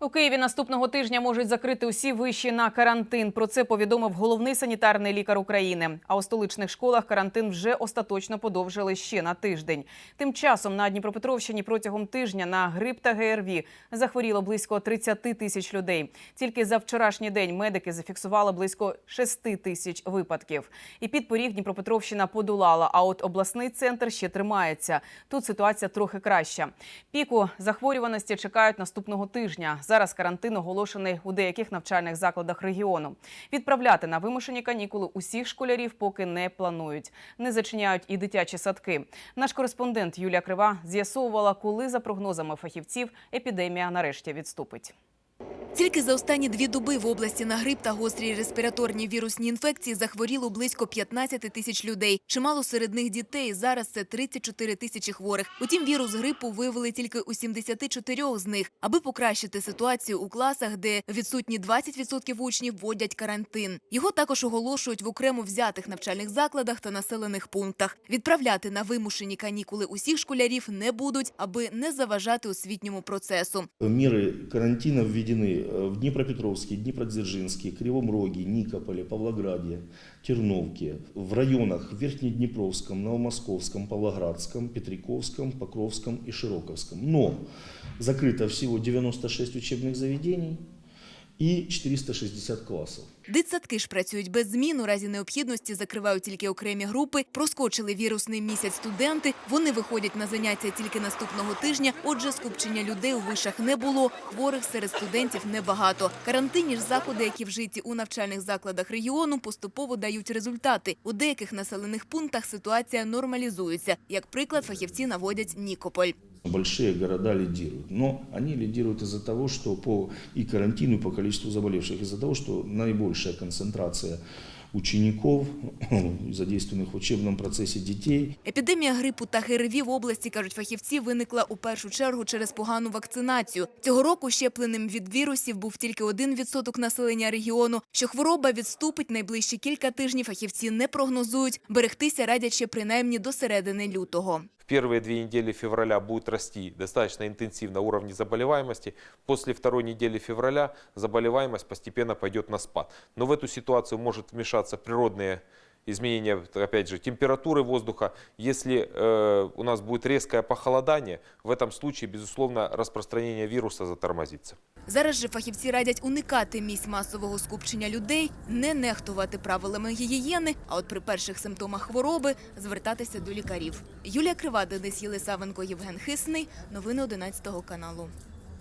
У Києві наступного тижня можуть закрити усі виші на карантин. Про це повідомив головний санітарний лікар України. А у столичних школах карантин вже остаточно подовжили ще на тиждень. Тим часом на Дніпропетровщині протягом тижня на грип та ГРВІ захворіло близько 30 тисяч людей. Тільки за вчорашній день медики зафіксували близько 6 тисяч випадків. І підпоріг Дніпропетровщина подолала. А от обласний центр ще тримається. Тут ситуація трохи краща. Піку захворюваності чекають наступного тижня. Зараз карантин оголошений у деяких навчальних закладах регіону. Відправляти на вимушені канікули усіх школярів поки не планують. Не зачиняють і дитячі садки. Наш кореспондент Юлія Крива з'ясовувала, коли за прогнозами фахівців епідемія нарешті відступить. Тільки за останні дві доби в області на грип та гострі респіраторні вірусні інфекції захворіло близько 15 тисяч людей. Чимало серед них дітей. Зараз це 34 тисячі хворих. Утім, вірус грипу виявили тільки у 74 з них. Аби покращити ситуацію у класах, де відсутні 20% учнів, вводять карантин. Його також оголошують в окремо взятих навчальних закладах та населених пунктах. Відправляти на вимушені канікули усіх школярів не будуть, аби не заважати освітньому процесу. Меры карантина введены э, в Днепропетровске, Днепродзержинске, Кривом Роге, Никополе, Павлограде, Терновке, в районах Верхнеднепровском, Новомосковском, Павлоградском, Петриковском, Покровском и Широковском. Но закрыто всего 96 учебных заведений и 460 классов. Дитсадки ж працюють без змін. У разі необхідності закривають тільки окремі групи. Проскочили вірусний місяць студенти. Вони виходять на заняття тільки наступного тижня. Отже, скупчення людей у вишах не було. Хворих серед студентів небагато. Карантинні ж заходи, які вжиті у навчальних закладах регіону, поступово дають результати. У деяких населених пунктах ситуація нормалізується. Як приклад, фахівці наводять Нікополь. Большие города лидируют, но они лидируют из-за того, что по и карантину, и по количеству заболевших, из-за того, что наибольшая концентрация учеников, задействованных в учебном процессе детей, Епідемія грипу та ГРВІ в області, кажуть фахівці, виникла у першу чергу через погану вакцинацію. Цього року щепленим від вірусів був тільки 1% населення регіону. Що хвороба відступить найближчі кілька тижнів, фахівці не прогнозують. Берегтися радять ще принаймні до середини лютого. В первые две недели февраля будет расти достаточно интенсивно уровень заболеваемости. После второй недели февраля заболеваемость постепенно пойдет на спад. Но в эту ситуацию может вмешаться природные изменения, опять же, температуры воздуха. Если э, у нас будет резкое похолодание, в этом случае, безусловно, распространение вируса затормозится. Зараз же фахівці радять уникати місць масового скупчення людей, не нехтувати правилами гігієни, а от при перших симптомах хвороби звертатися до лікарів. Юлія Крива, Денис Єлисавенко, Євген Хисний. Новини 11 каналу.